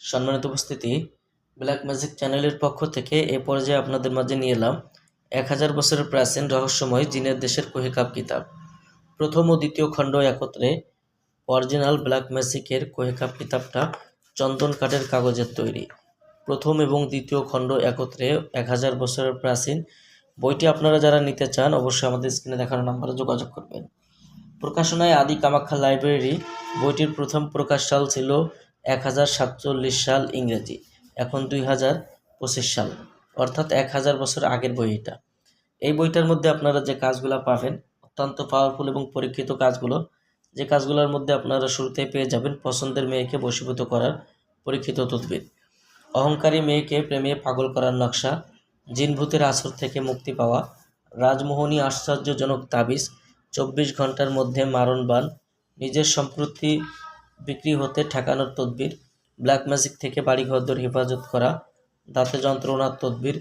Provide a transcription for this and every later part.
সম্মানিত উপস্থিতি black magic চ্যানেলের পক্ষ থেকে এ পর্যায়ে আপনাদের মাঝে নিয়ে এলাম এক হাজার বছরের প্রাচীন রহস্যময় জিনের দেশের কোহেকাপ কিতাব। প্রথম ও দ্বিতীয় খণ্ড একত্রে অরিজিনাল ব্ল্যাক ম্যাজিকের কোহেকাপ কিতাবটা চন্দন কাঠের কাগজের তৈরি। প্রথম এবং দ্বিতীয় খণ্ড একত্রে এক হাজার বছরের প্রাচীন বইটি আপনারা যারা নিতে চান অবশ্যই আমাদের স্ক্রিনে দেখানো নাম্বারে যোগাযোগ করবেন। প্রকাশনায় আদি কামাখ্যা লাইব্রেরি বইটির প্রথম প্রকাশ সাল ছিল এক হাজার সাতচল্লিশ সাল ইংরেজি, এখন দুই হাজার পঁচিশ সাল, অর্থাৎ এক হাজার বছর আগের বই এটা। এই বইটার মধ্যে আপনারা যে কাজগুলো পাবেন, অত্যন্ত পাওয়ারফুল এবং পরীক্ষিত কাজগুলো, যে কাজগুলোর মধ্যে আপনারা শুরুতে পেয়ে যাবেন পছন্দের মেয়েকে বশীভূত করার পরীক্ষিত তদবির। অহংকারী মেয়েকে প্রেমে পাগল করার নকশা জিনভূতের আসর থেকে মুক্তি পাওয়া, রাজমোহনী আশ্চর্যজনক তাবিজ, চব্বিশ ঘণ্টার মধ্যে মারণ বান নিজের সম্পত্তি বিক্রি হতে ঠেকানোর তদবির, ব্ল্যাক ম্যাজিক থেকে বাড়িঘরদর হেফাজত করা, দাঁতে যন্ত্রণার তদবির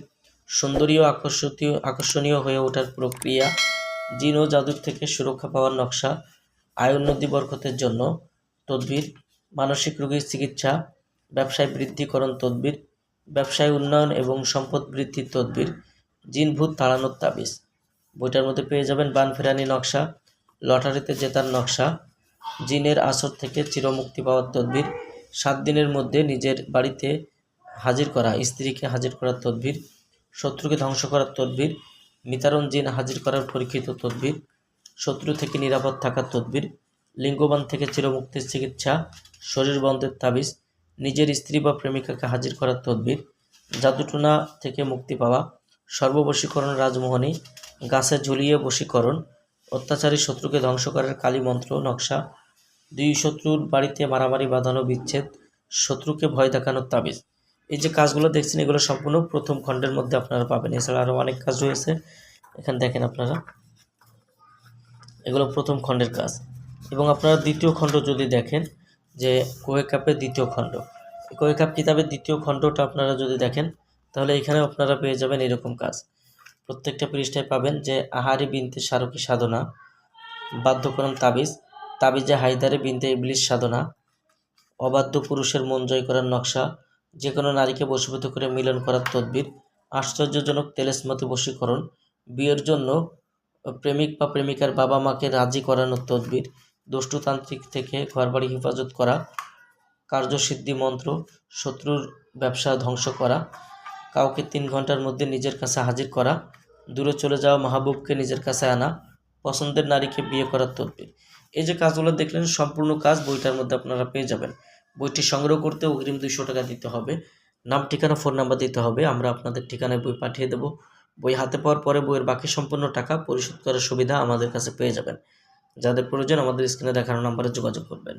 সুন্দরী ও আকর্ষণীয় আকর্ষণীয় হয়ে ওঠার প্রক্রিয়া, জিন ও জাদুর থেকে সুরক্ষা পাওয়ার নকশা আয়োন্নতি বরকতের জন্য তদবির, মানসিক রোগীর চিকিৎসা, ব্যবসায় বৃদ্ধিকরণ তদবির, ব্যবসায় উন্নয়ন এবং সম্পদ বৃদ্ধির তদবির জিন ভূত তাড়ানোর তাবিজ। বইটার মধ্যে পেয়ে যাবেন বানফেরানি নকশা, লটারিতে জেতার নকশা জিনের আসর থেকে চিরমুক্তি পাওয়ার তদবির। সাত দিনের মধ্যে নিজের বাড়িতে হাজির করা, স্ত্রীকে হাজির করার তদবির, শত্রুকে ধ্বংস করার তদবির মিতারণ জিন হাজির করার পরীক্ষিত তদবির, শত্রু থেকে নিরাপদ থাকার তদবির, লিঙ্গবান থেকে চিরমুক্তির চিকিৎসা, শরীর বন্ধের তাবিজ, নিজের স্ত্রী বা প্রেমিকাকে হাজির করার তদবির, জাদুটুনা থেকে মুক্তি পাওয়া, সর্ববশীকরণ রাজমোহনী, গাছে ঝুলিয়ে বশীকরণ, অত্যাচারী শত্রুকে ধ্বংস করার কালী মন্ত্র নকশা দুই শত্রুর বাড়িতে মারামারি, বাঁধানো, বিচ্ছেদ, শত্রুকে ভয় দেখানোর তাবিজ। এই যে কাজগুলো দেখছেন, এগুলো সম্পূর্ণ প্রথম খণ্ডের মধ্যে আপনারা পাবেন। এছাড়া আরও অনেক কাজ রয়েছে। এখানে দেখেন আপনারা। এগুলো প্রথম খণ্ডের কাজ। এবং আপনারা দ্বিতীয় খণ্ড যদি দেখেন, যে কোয়ে কাপের দ্বিতীয় খণ্ড। কোয়ে কাপ কিতাবের দ্বিতীয় খণ্ডটা আপনারা যদি দেখেন, তাহলে এখানে আপনারা পেয়ে যাবেন এরকম কাজ। প্রত্যেকটা পৃষ্ঠায় পাবেন যে আহারি বিনতে সারকি সাধনা বাধ্যকরণ তাবিজ তাবিজে হায়দারে বিনতে ইবলিশ সাধনা, অবাধ্য পুরুষের মন জয় করার নকশা যে কোনো নারীকে বশীভূত করে মিলন করার তদবির, আশ্চর্যজনক তেলেসমতি বশীকরণ, বিয়ের জন্য প্রেমিক বা প্রেমিকার বাবা মাকে রাজি করানোর তদবির, দুষ্টতান্ত্রিক থেকে ঘরবাড়ি হেফাজত করা, কার্যসিদ্ধি মন্ত্র, শত্রুর ব্যবসা ধ্বংস করা, কাউকে তিন ঘণ্টার মধ্যে নিজের কাছে হাজির করা, দূরে চলে যাওয়া মাহবুবকে নিজের কাছে আনা পছন্দের নারীকে বিয়ে করার তরফে এই যে কাজগুলো দেখলেন, সম্পূর্ণ কাজ বইটার মধ্যে আপনারা পেয়ে যাবেন। বইটি সংগ্রহ করতে অগ্রিম দুইশো টাকা দিতে হবে। নাম, ঠিকানা, ফোন নাম্বার দিতে হবে। আমরা আপনাদের ঠিকানায় বই পাঠিয়ে দেব। বই হাতে পাওয়ার পরে বইয়ের বাকি সম্পূর্ণ টাকা পরিশোধ করার সুবিধা আমাদের কাছে পেয়ে যাবেন। যাদের প্রয়োজন আমাদের স্ক্রিনে দেখানো নাম্বারে যোগাযোগ করবেন।